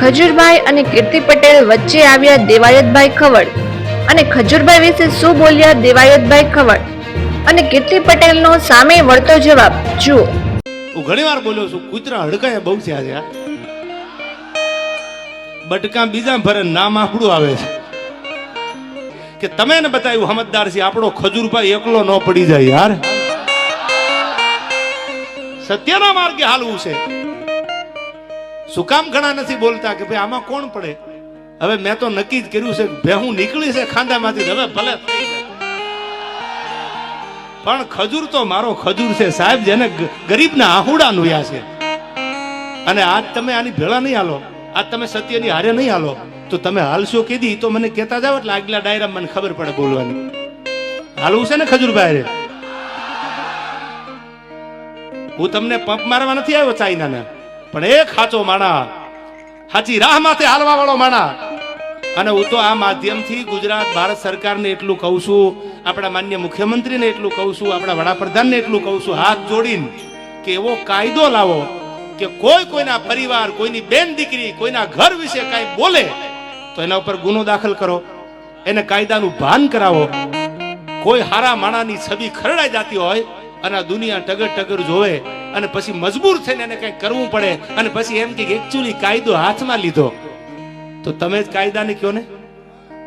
ખજૂરભાઈ અને કીર્તિ પટેલ વચ્ચે આવ્યા દેવાયતભાઈ ખવડ. અને ખજૂરભાઈ વિશે શું બોલ્યા દેવાયતભાઈ ખવડ? અને કીર્તિ પટેલનો સામે વળતો જવાબ, જુઓ. હું ઘણી વાર બોલ્યો છું, કૂતરા હડકાયા બહુ થયા છે. બટકા બીજા ભરે નામ આપણું આવે છે. કે તમે ને બતાવ્યું સમજદાર છે, આપણો ખજૂરભાઈ એકલો ન પડી જાય, યાર. સત્યના માર્ગે હાલવું છે. શું કામ ઘણા નથી બોલતા કે ભાઈ આમાં કોણ પડે? હવે મેં તો નક્કી જ કર્યું છે બે હું નીકળી છે ખાંદામાંથી હવે ભલે. પણ ખજૂર તો મારો ખજૂર છે સાહેબ, જેને ગરીબના આહુડા નુયા છે. અને આજ તમે આની ભેળા નહીં હાલો. આજ તમે સત્યની હારે નહીં હાલો. તો તમે હાલશો કીધી તો મને કહેતા જાવ એટલે આગલા ડાયરા મને ખબર પડે બોલવાની. હાલવું છે ને ખજૂરભાઈ રે? હું તમને પંપ મારવા નથી આવ્યો, ચાઇનાને. પણ એક સાચો માણા સાચી રાહ માથે હાલવા વાળો માણા અને હું તો આ માધ્યમથી ગુજરાત ભારત સરકારને એટલું કહું છું, આપણા માન્ય મુખ્યમંત્રીને એટલું કહું છું, આપણા વડાપ્રધાનને એટલું કહું છું, હાથ જોડીને કે એવો કાયદો લાવો કે કોઈ કોઈના પરિવાર, કોઈની બેન દીકરી, કોઈના ઘર વિશે કાંઈ બોલે, તો એના ઉપર ગુનો દાખલ કરો, એને કાયદાનું ભાન કરાવો. કોઈ હારા માણાની છબી ખરડાઈ જતી હોય અને દુનિયા ટગર ટગર જોવે અને પછી મજબૂર થઈને એને કંઈક કરવું પડે. અને પછી એમ કે એકચ્યુઅલી કાયદો હાથમાં લીધો. તો તમે જ કાયદાને કયો ને.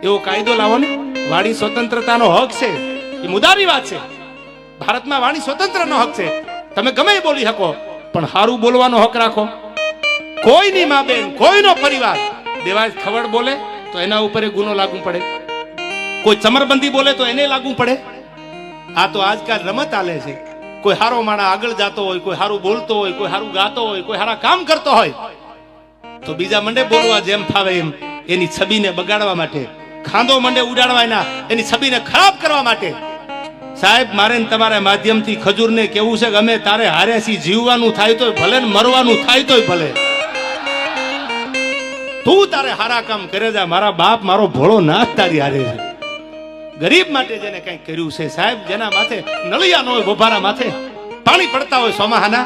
એવો કાયદો લાવો ને. વાણી સ્વતંત્રતાનો હક છે. એ મુદ્દાની વાત છે. ભારતમાં વાણી સ્વતંત્રનો હક છે. તમે ગમે બોલી શકો, પણ સારું બોલવાનો હક રાખો. કોઈની મા બેન, કોઈનો પરિવાર દેવાજ ખબર બોલે, તો એના ઉપર ગુનો લાગુ પડે. કોઈ ચમરબંધી બોલે, તો એને લાગુ પડે. આ તો આજકાલ રમત આલે છે. કોઈ હારો માણા આગળ જતો હોય, કોઈ હારું બોલતો હોય, કોઈ હારું ગાતો હોય, કોઈ હારા કામ કરતો હોય, તો બીજા મંડે બોલવા જેમ ફાવે એમ, એની છબીને બગાડવા માટે ખાંદો મંડે ઉડાડવા એના, એની છબીને ખરાબ કરવા માટે. સાહેબ, મારે ને તમારા માધ્યમથી ખજૂરને કેવું છે કે અમે તારે હારે સી જીવવાનું થાય તોય ભલે ને મરવાનું થાય તોય ભલે. તું તારે હારા કામ કરે જા મારા બાપ મારો ભોળો નાથ તારી હારે છે. ગરીબ માટે જેને કંઈક કર્યું છે, સાહેબ, જેના માથે નળિયા હોય બોભારા માથે પાણી પડતા હોય, સોમાહાના,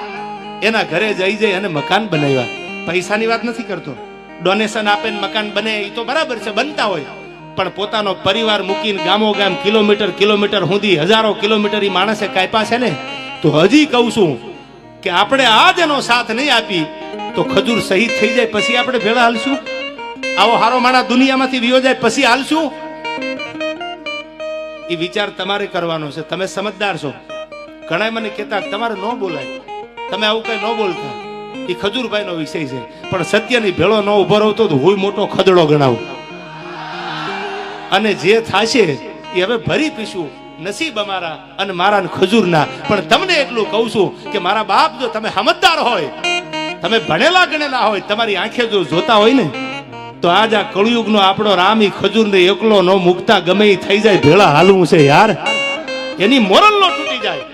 એના ઘરે જઈ જઈ અને મકાન બનાવ્યા. પૈસાની વાત નથી કરતો. ડોનેશન આપે ને મકાન બને એ તો બરાબર છે, બનતા હોય. પણ પોતાનો પરિવાર મૂકીને ગામો ગામ, કિલોમીટર કિલોમીટર સુધી, હજારો કિલોમીટર ઈ માણસે કાપ્યા છે ને, તો હજી કહું છું કે આપણે આ જ એનો સાથ નહીં આપી, તો ખજૂર શહીદ થઈ જાય, પછી આપણે ભેળા હાલશું? આવો હારો માણા દુનિયામાંથી વિયો જાય, પછી હાલશું? એ વિચાર તમારે કરવાનો છે. તમે સમજદાર છો. ઘણા મને કહેતા, તમારે ન બોલાય. તમે આવું કઈ ન બોલતા. એ ખજૂરભાઈનો વિષય છે. પણ સત્યની ભેળો ન ઊભો રહતો તો હું મોટો ખદડો ગણાવું. અને જે થાશે, એ હવે ભરી પીશું. નસીબ અમારા અને મારા ખજૂરના. પણ તમને એટલું કહું છું કે મારા બાપ જો તમે સમજદાર હોય, તમે ભણેલા ગણેલા હોય, તમારી આંખે જો જોતા હોય ને તો આજ આ કળિયુગનો આપણો રામ ઈ ખજૂરને એકલો ન મુકતા ગમે એ થઈ જાય, ભેળા હાલવું છે યાર. એની મોરલ નો તૂટી જાય.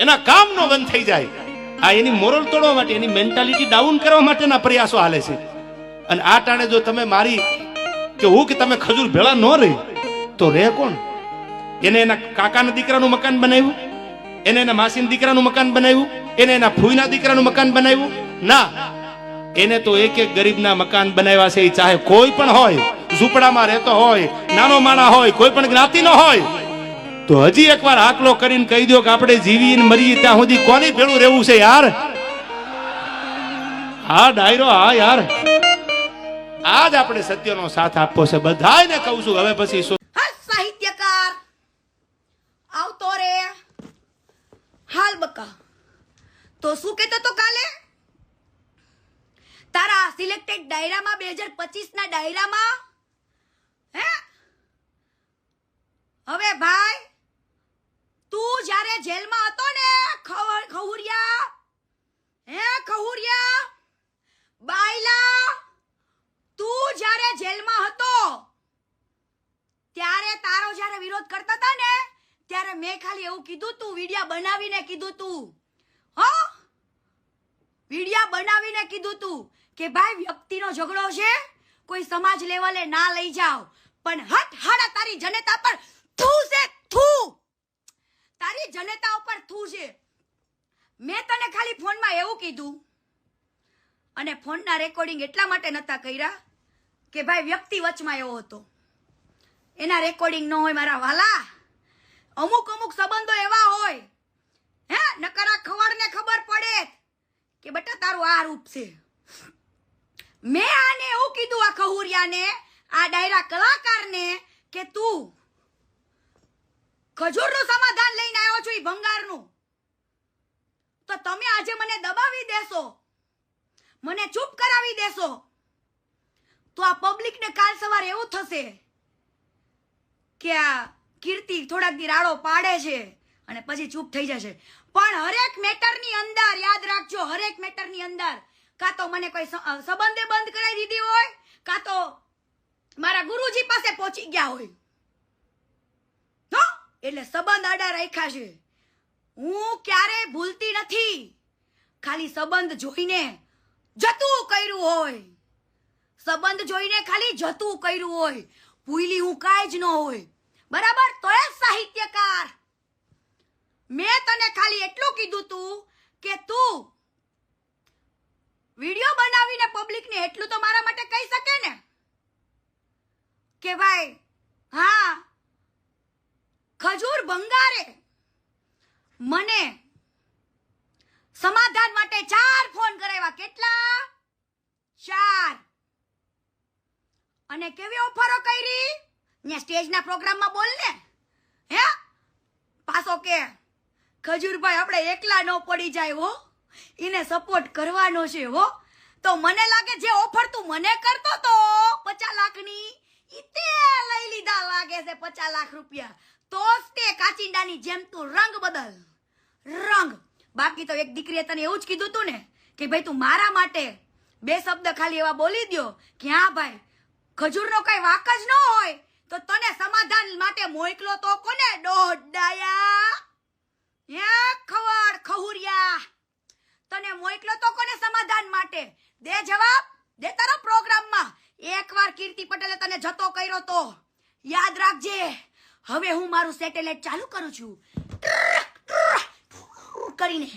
એના કામ નો બંધ થઈ જાય. આ એની મોરલ તોડવા માટે, એની મેન્ટાલિટી ડાઉન કરવા માટેના પ્રયાસો હાલે છે. અને આ ટાણે જો તમે મારી કે હું કે તમે ખજૂર ભેળા ન રહી, તો રે કોણ? એને એના કાકાના દીકરાનું મકાન બનાવ્યું? એને એના માસીના દીકરાનું મકાન બનાવ્યું? એને એના ફૂઈના દીકરાનું મકાન બનાવ્યું? ના. એને તો એક એક ગરીબના મકાન બનાવ્યા છે એ ચાહે કોઈ પણ હોય, ઝૂંપડામાં રહેતો હોય, નાનો માણા હોય, કોઈ પણ જ્ઞાતિનો હોય, તો હજી એકવાર આકલો કરીને કહી દો કે આપણે જીવીને મરીએ ત્યાં સુધી કોની ભેળું રહેવું છે યાર? હા, ડાયરો, હા, યાર. આજ આપણે સત્યનો સાથ આપવો છે. બધાને કહું છું, હવે પછી શું? સાહિત્યકાર, આવતો રે. હાલ બકા. તો શું કહેતો તો કાલે? તારા સિલેક્ટેડ ડાયરામાં બે હજાર પચીસ ના ડાયરામાં? હે? હવે ભાઈ, તું જ્યારે જેલમાં હતો ને ખહુરિયા, હે ખહુરિયા, બાયલા, તું જ્યારે જેલમાં હતો, ત્યારે તારો જ્યારે વિરોધ કરતા હતા ને, ત્યારે મેં ખાલી એવું કીધું તું, વિડિયા બનાવીને કીધું તું. વિડિયા બનાવીને કીધું તું કે ભાઈ, વ્યક્તિનો ઝઘડો છે, કોઈ સમાજ લેવલે ના લઈ જાઓ. પણ હટ હાડા તારી જનતા પર થૂ છે, થૂ. તારી જનતા ઉપર થૂ છે. મેં તને ખાલી ફોનમાં એવું કીધું અને ફોનના રેકોર્ડિંગ એટલા માટે નતા કર્યા કે ભાઈ, વ્યક્તિ વચમાં એવો હતો. એના રેકોર્ડિંગ ન હોય મારા વાલા. અમુક અમુક સંબંધો એવા હોય, હે? નકરા ખવડને ખબર પડે. કે બેટા, તારું આ રૂપ છે. મેં આને એવું કીધું આ ખહુરિયાને આ ડાયરા કલાકારને, કે તું ખજૂરનું સમાધાન લઈને આવ્યો છો એ ભંગારનું. તો તમે આજે મને દબાવી દેશો. મને ચૂપ કરાવી દેશો. તો આ પબ્લિકને કાલ સવારે એવું થશે કે આ કીર્તિ થોડાક દી રાડો પાડે છે. અને પછી ચૂપ થઈ જશે. પણ હરેક મેટરની અંદર, યાદ રાખજો, હરેક મેટરની અંદર કાં તો મને કોઈ સંબંધે બંધ કરાવી દીધી હોય, કાં તો મારા ગુરુજી પાસે પહોંચી ગયા હોય. હો? એટલે સંબંધ આડા રાખ્યા છે. હું ક્યારે ભૂલતી નથી. ખાલી સંબંધ જોઈને જતું કર્યું હોય. સંબંધ જોઈને ખાલી જતું કર્યું હોય. ભૂલી હું કાંઈ જ ન હોય. બરાબર? તો એ સાહિત્યકાર મેં તને ખાલી એટલું કીધું તું કે તું વીડિયો બનાવીને પબ્લિકને એટલું તો મારા માટે કહી શકે ને? કે ભાઈ, હા, ખજૂર ભંગારે મને સમાધાન માટે ચાર ફોન કરાવ્યા. કેટલા? ચાર. અને કેવી ઓફરો કરી? ને સ્ટેજના પ્રોગ્રામમાં બોલ ને. હે? પાછો કે ખજૂરભાઈ આપણે એકલા ન પડી જાય હો. એને સપોર્ટ કરવાનો છે હો. તો મને લાગે જે ઓફર તું મને કરતો તો પચાસ લાખની. ઈ તે લઈ લીધા લાગે છે પચાસ લાખ રૂપિયા. તો જ તે કાચિંડાની જેમ તું રંગ બદલ. રંગ. બાકી તો એક દીકરીએ તને એવું જ કીધું તું ને કે ભાઈ તું મારા માટે બે શબ્દ ખાલી એવા બોલી દ્યો કે હા ભાઈ, ખજૂરનો કઈ વાક જ ન હોય તો તને સમાધાન માટે મોકલો તો કોને? દોડાયા યા ખવડ ખહુરિયા. તને મોકલો તો કોને સમાધાન માટે? દે જવાબ, દે તારા પ્રોગ્રામમાં. એકવાર કીર્તિ પટેલે તને જતો કર્યો તો. યાદ રાખજે, હવે હું મારું સેટેલાઇટ ચાલુ કરું છું. કરીને.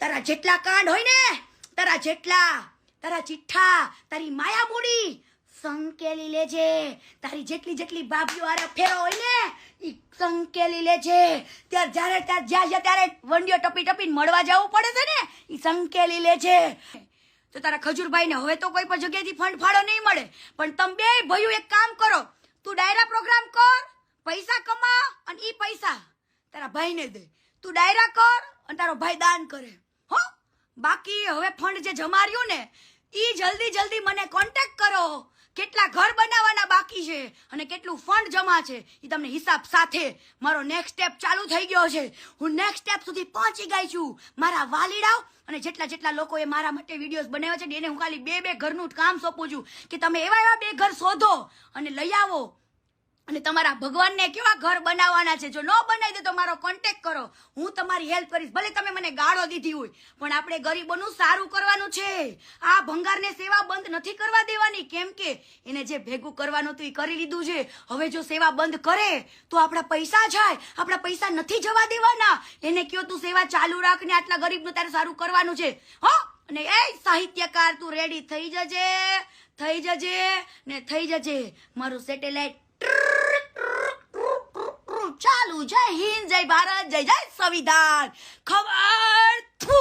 તારા જેટલા કાંડ હોય ને, તારા જેટલા, તારા ચિઠ્ઠા, તારી માયા મૂડી સંકેલી લેજે. તારી જેટલી જેટલી બાબીઓ આરે ફેરો હોય ને, ઈ સંકેલી લેજે. ત્યારે જ્યારે ત્યાં જ્યાં ત્યારે વંડીઓ ટપી ટપીને મળવા જવું પડે છે ને, ઈ સંકેલી લેજે. તો તારા ખજૂરભાઈને હવે તો કોઈ પણ જગ્યાએથી ફંડ ફાળો નહીં મળે. પણ તમે બે ભયું એક કામ કરો, તું ડાયરા પ્રોગ્રામ કર, પૈસા કમા અને ઈ પૈસા તારા ભાઈને દે. તું ડાયરા કર અને તારો ભાઈ દાન કરે. હો? બાકી હવે ફંડ જે જમાર્યું ને, ઈ જલ્દી જલ્દી મને કોન્ટેક્ટ કરો. કેટલા ઘર બનાવવાના બાકી છે અને કેટલું ફંડ જમા છે એ તમને હિસાબ સાથે મારો નેક્સ્ટ સ્ટેપ ચાલુ થઈ ગયો છે. હું નેક્સ્ટ સ્ટેપ સુધી પહોંચી ગઈ છું. મારા વાલીડાઓ અને જેટલા જેટલા લોકોએ મારા માટે વિડીયોઝ બનાવ્યા છે એને હું ખાલી બે બે ઘરનું કામ સોંપું છું. કે તમે એવા એવા બે ઘર શોધો અને લઈ આવો. અને તમારા ભગવાનને કેવા ઘર બનાવવાના છે? જો ન બનાવી દે તો મારો કોન્ટેક્ટ કરો. હું તમારી હેલ્પ કરીશ. ભલે તમે મને ગાળો દીધી હોય, પણ આપણે ગરીબોનું સારું કરવાનું છે. આ ભંગારને સેવા બંધ નથી કરવા દેવાની. કેમ કે એને જે ભેગું કરવાનું હતું એ કરી લીધું છે. હવે જો સેવા બંધ કરે, તો આપણા પૈસા જાય. આપણા પૈસા નથી જવા દેવાના. એને કયો તું સેવા ચાલુ રાખ ને આટલા ગરીબનું તારે સારું કરવાનું છે. હો? અને એ સાહિત્યકાર, તું રેડી થઈ જજે. થઈ જજે ને થઈ જજે. મારું સેટેલાઇટ ચાલુ જય હિન્દ જય ભારત જય જય સંવિધાન. ખબર થુ.